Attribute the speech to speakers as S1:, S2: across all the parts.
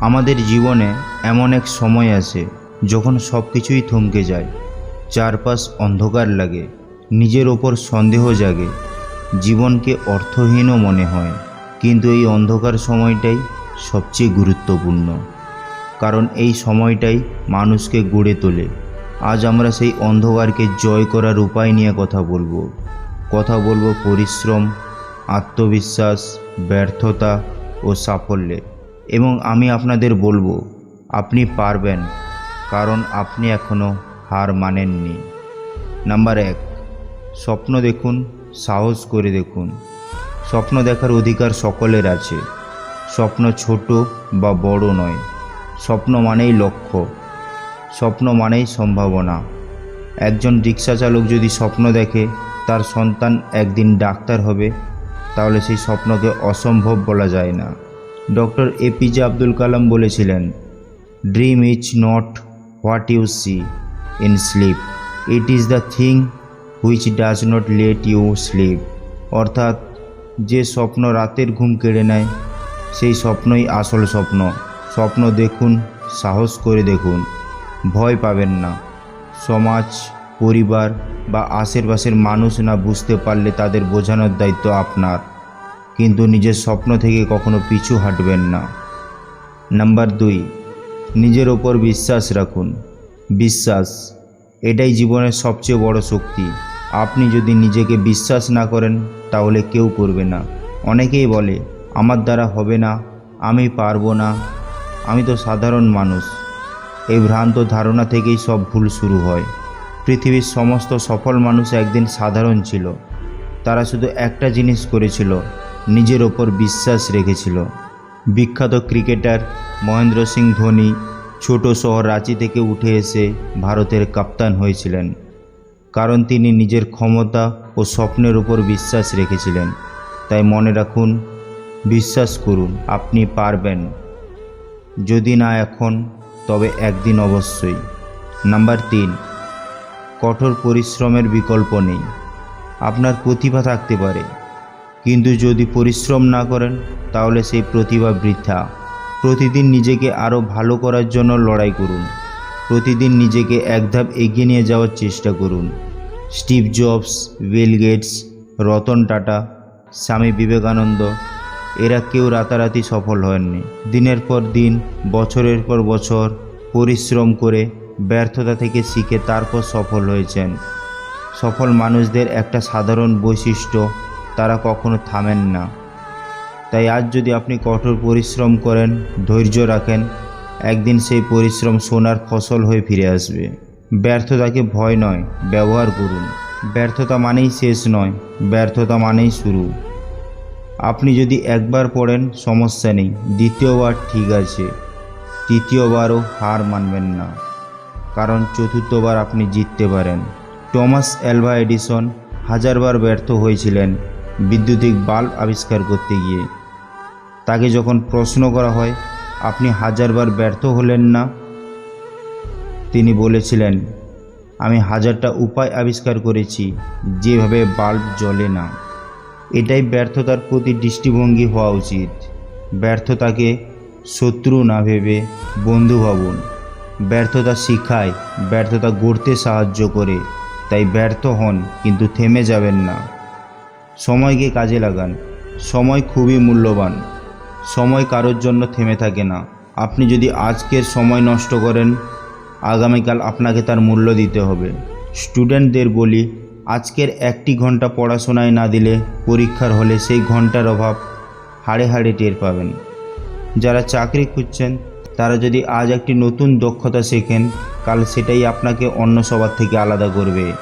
S1: আমাদের জীবনে এমন এক সময় আসে যখন সব কিছুই থমকে যায়। চারপাশ অন্ধকার লাগে, নিজের ওপর সন্দেহ জাগে, জীবনকে অর্থহীনও মনে হয়। কিন্তু এই অন্ধকার সময়টাই সবচেয়ে গুরুত্বপূর্ণ। কারণ এই সময়টাই মানুষকে গড়ে তোলে। আজ আমরা সেই অন্ধকারকে জয় করার উপায় নিয়ে কথা বলব। কথা বলব পরিশ্রম, আত্মবিশ্বাস, ব্যর্থতা ও সাফল্যের। এবং আমি আপনাদের বলব, আপনি পারবেন, কারণ আপনি এখনও হার মানেননি। নাম্বার এক, স্বপ্ন দেখুন, সাহস করে দেখুন। স্বপ্ন দেখার অধিকার সকলের আছে। স্বপ্ন ছোট বা বড় নয়। স্বপ্ন মানেই লক্ষ্য। স্বপ্ন মানেই সম্ভাবনা। একজন রিক্সা চালক যদি স্বপ্ন দেখে, তার সন্তান একদিন ডাক্তার হবে, তাহলে সেই স্বপ্নকে অসম্ভব বলা যায় না। ডক্টর এপিজে আব্দুল কালাম বলেছিলেন dream is not what you see in sleep it is the thing which does not let you sleep অর্থাৎ, যে স্বপ্ন রাতের ঘুম কেড়ে নেয়, সেই স্বপ্নই আসল স্বপ্ন। স্বপ্ন দেখুন, সাহস করে দেখুন। ভয় পাবেন না। সমাজ, পরিবার বা আশেপাশের মানুষ না বুঝতে পারলে তাদের বোঝানোর দায়িত্ব আপনার। কিন্তু নিজের স্বপ্ন থেকে কখনো পিছু হাঁটবেন না। নাম্বার দুই, নিজের ওপর বিশ্বাস রাখুন। বিশ্বাস, এটাই জীবনের সবচেয়ে বড় শক্তি। আপনি যদি নিজেকে বিশ্বাস না করেন, তাহলে কেউ করবে না। অনেকেই বলে, আমার দ্বারা হবে না, আমি পারব না, আমি তো সাধারণ মানুষ। এই ভ্রান্ত ধারণা থেকেই সব ভুল শুরু হয়। পৃথিবীর সমস্ত সফল মানুষ একদিন সাধারণ ছিল। তারা শুধু একটা জিনিস করেছিল নিজের ওপর বিশ্বাস রেখেছিল। বিখ্যাত ক্রিকেটার মহেন্দ্র সিং ধোনি ছোট শহর রাঁচি থেকে উঠে এসে ভারতের কাপ্তান হয়েছিলেন, কারণ তিনি নিজের ক্ষমতা ও স্বপ্নের উপর বিশ্বাস রেখেছিলেন। তাই মনে রাখুন, বিশ্বাস করুন, আপনি পারবেন। যদি না এখন, তবে একদিন অবশ্যই। নাম্বার তিন, কঠোর পরিশ্রমের বিকল্প নেই। আপনার প্রতিভা থাকতে পারে। কিন্তু যদি পরিশ্রম না করেন, তাহলে সেই প্রতিভা বৃথা। প্রতিদিন নিজেকে আরও ভালো করার জন্য লড়াই করুন। প্রতিদিন নিজেকে এক ধাপ এগিয়ে নিয়ে যাওয়ার চেষ্টা করুন। Steve Jobs, Bill Gates, Ratan Tata, Swami Vivekananda, এরা কেউ রাতারাতি সফল হয়নি। দিনের পর দিন, বছরের পর বছর পরিশ্রম করে ব্যর্থতা থেকে শিখে তারপর সফল হয়েছেন। সফল মানুষদের একটা সাধারণ বৈশিষ্ট্য তারা কখনো থামেন না। তাই আজ যদি আপনি কঠোর পরিশ্রম করেন, ধৈর্য রাখেন, একদিন সেই পরিশ্রম সোনার ফসল হয়ে ফিরে আসবে। ব্যর্থতাকে ভয় নয়, ব্যবহার করুন। ব্যর্থতা মানেই শেষ নয়, ব্যর্থতা মানেই শুরু। আপনি যদি একবার পড়েন, সমস্যা নেই, দ্বিতীয়বার ঠিক আছে। তৃতীয়বারও হার মানবেন না, কারণ চতুর্থবার আপনি জিততে পারেন। টমাস অ্যালভা এডিসন হাজারবার ব্যর্থ হয়েছিলেন বিদ্যুতিক বাল্ব আবিষ্কার করতে গিয়ে। তাকে যখন প্রশ্ন করা হয়, আপনি হাজারবার ব্যর্থ হলেন না? তিনি বলেছিলেন, আমি হাজারটা উপায় আবিষ্কার করেছি, যেভাবে বাল্ব জ্বলে না। এটাই ব্যর্থতার প্রতি দৃষ্টিভঙ্গি হওয়া উচিত। ব্যর্থতাকে শত্রু না ভেবে বন্ধু ভাবুন। ব্যর্থতা শিখায়, ব্যর্থতা গড়তে সাহায্য করে। তাই ব্যর্থ হন, কিন্তু থেমে যাবেন না। সময়কে কাজে লাগান। সময় খুবই মূল্যবান। সময় কারোর জন্য থেমে থাকে না। আপনি যদি আজকের সময় নষ্ট করেন, আগামীকাল আপনাকে তার মূল্য দিতে হবে। স্টুডেন্টদের বলি, আজকের একটি ঘণ্টা পড়াশোনায় না দিলে পরীক্ষার হলে সেই ঘণ্টার অভাব হাড়ে হাড়ে টের পাবেন। যারা চাকরি খুঁজছেন, তারা যদি আজ একটি নতুন দক্ষতা শেখেন, কাল সেটাই আপনাকে অন্য সবার থেকে আলাদা করবে।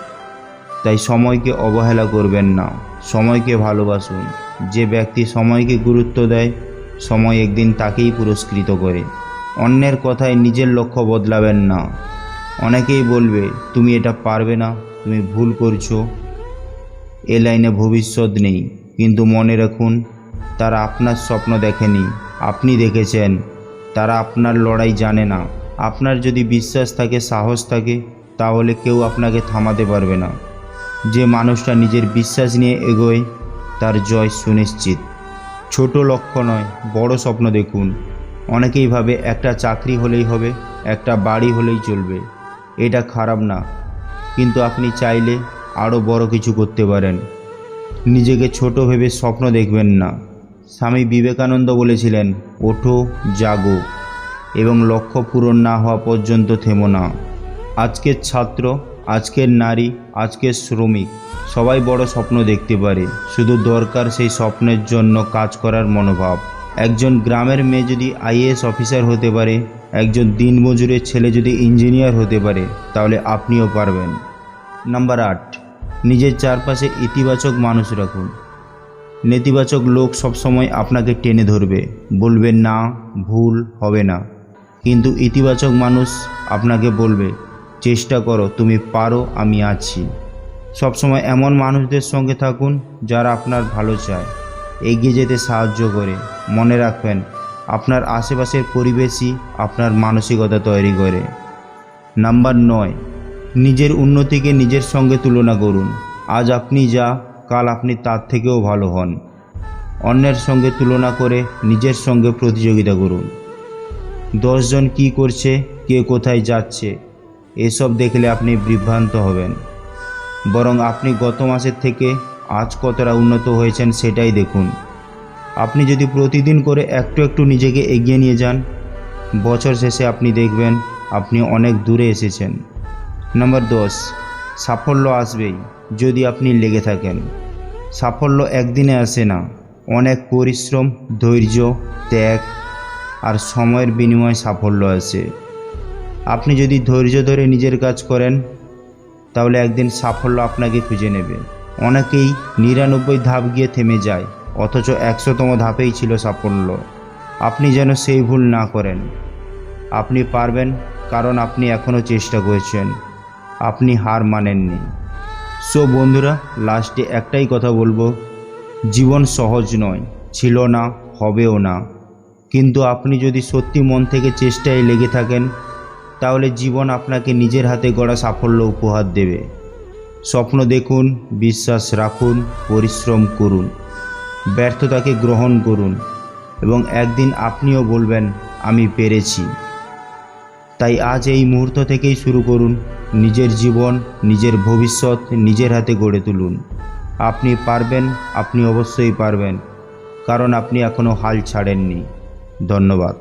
S1: তাই সময়কে অবহেলা করবেন না। সময়কে ভালোবাসুন। যে ব্যক্তি সময়কে গুরুত্ব দেয়, সময় একদিন তাকেই পুরস্কৃত করে। অন্যের কথায় নিজের লক্ষ্য বদলাবেন না। অনেকেই বলবে, তুমি এটা পারবে না, তুমি ভুল করছ। এ লাইনে ভবিষ্যৎ নেই। কিন্তু মনে রাখুন, তারা আপনার স্বপ্ন দেখেনি। আপনি দেখেছেন, তারা আপনার লড়াই জানে না। আপনার যদি বিশ্বাস থাকে, সাহস থাকে, তাহলে কেউ আপনাকে থামাতে পারবে না। যে মানুষটা নিজের বিশ্বাস নিয়ে এগোয়, তার জয় সুনিশ্চিত। ছোট লক্ষ্য নয়, বড় স্বপ্ন দেখুন। অনেকেই ভাবে একটা চাকরি হলেই হবে, একটা বাড়ি হলেই চলবে। এটা খারাপ না। কিন্তু আপনি চাইলে আরও বড় কিছু করতে পারেন। নিজেকে ছোট ভেবে স্বপ্ন দেখবেন না। স্বামী বিবেকানন্দ বলেছিলেন, ওঠো, জাগো। এবং লক্ষ্য পূরণ না হওয়া পর্যন্ত থেমো না। আজকের ছাত্র আজকের নারী, আজকের শ্রমিক। সবাই বড় স্বপ্ন দেখতে পারে। শুধু দরকার সেই স্বপ্নের জন্য কাজ করার মনোভাব। একজন গ্রামের মেয়ে যদি আইএএস অফিসার হতে পারে, একজন দিনমজুরের ছেলে যদি ইঞ্জিনিয়ার হতে পারে, তাহলে আপনিও পারবেন। নাম্বার আট, নিজের চারপাশে ইতিবাচক মানুষ রাখুন। নেতিবাচক লোক সবসময় আপনাকে টেনে ধরবে। বলবে, না, ভুল হবে না। কিন্তু ইতিবাচক মানুষ আপনাকে বলবে চেষ্টা করো, তুমি পারো, আমি আছি। সবসময় এমন মানুষদের সঙ্গে থাকুন যারা আপনার ভালো চায়। এগিয়ে যেতে সাহায্য করে। মনে রাখবেন, আপনার আশেপাশের পরিবেশই আপনার মানসিকতা তৈরি করে। নাম্বার নয়, নিজের উন্নতিকে নিজের সঙ্গে তুলনা করুন। আজ আপনি যা, কাল আপনি তার থেকেও ভালো হন। অন্যের সঙ্গে তুলনা করে নিজের সঙ্গে প্রতিযোগিতা করুন। দশজন কি করছে, কে কোথায় যাচ্ছে এসব দেখলে আপনি বিভ্রান্ত হবেন। বরং আপনি গত মাসের থেকে আজ কতটা উন্নত হয়েছেন সেটাই দেখুন। আপনি যদি প্রতিদিন করে একটু একটু নিজেকে এগিয়ে নিয়ে যান, বছর শেষে আপনি দেখবেন আপনি অনেক দূরে এসেছেন। নম্বর দশ, সাফল্য আসবেই যদি আপনি লেগে থাকেন। সাফল্য একদিনে আসে না, অনেক পরিশ্রম, ধৈর্য, ত্যাগ আর সময়ের বিনিময়ে সাফল্য আসে। আপনি যদি ধৈর্য ধরে নিজের কাজ করেন, তাহলে একদিন সাফল্য আপনাকে খুঁজে নেবে। অনেকেই নিরানব্বই ধাপ গিয়ে থেমে যায়, অথচ একশোতম ধাপেই ছিল সাফল্য। আপনি যেন সেই ভুল না করেন। আপনি পারবেন, কারণ আপনি এখনও চেষ্টা করেছেন। আপনি হার মানেননি। সো বন্ধুরা, লাস্টে একটাই কথা বলব, জীবন সহজ নয়, ছিল না, হবেও না। কিন্তু আপনি যদি সত্যি মন থেকে চেষ্টায় লেগে থাকেন তাহলে জীবন আপনাকে নিজের হাতে গড়া সাফল্য উপহার দেবে। স্বপ্ন দেখুন, বিশ্বাস রাখুন, পরিশ্রম করুন, ব্যর্থতাকে গ্রহণ করুন এবং একদিন আপনিও বলবেন, আমি পেরেছি। তাই আজ এই মুহূর্ত থেকেই শুরু করুন, নিজের জীবন, নিজের ভবিষ্যৎ নিজের হাতে গড়ে তুলুন। আপনি পারবেন, আপনি অবশ্যই পারবেন, কারণ আপনি এখনও হাল ছাড়েননি। ধন্যবাদ।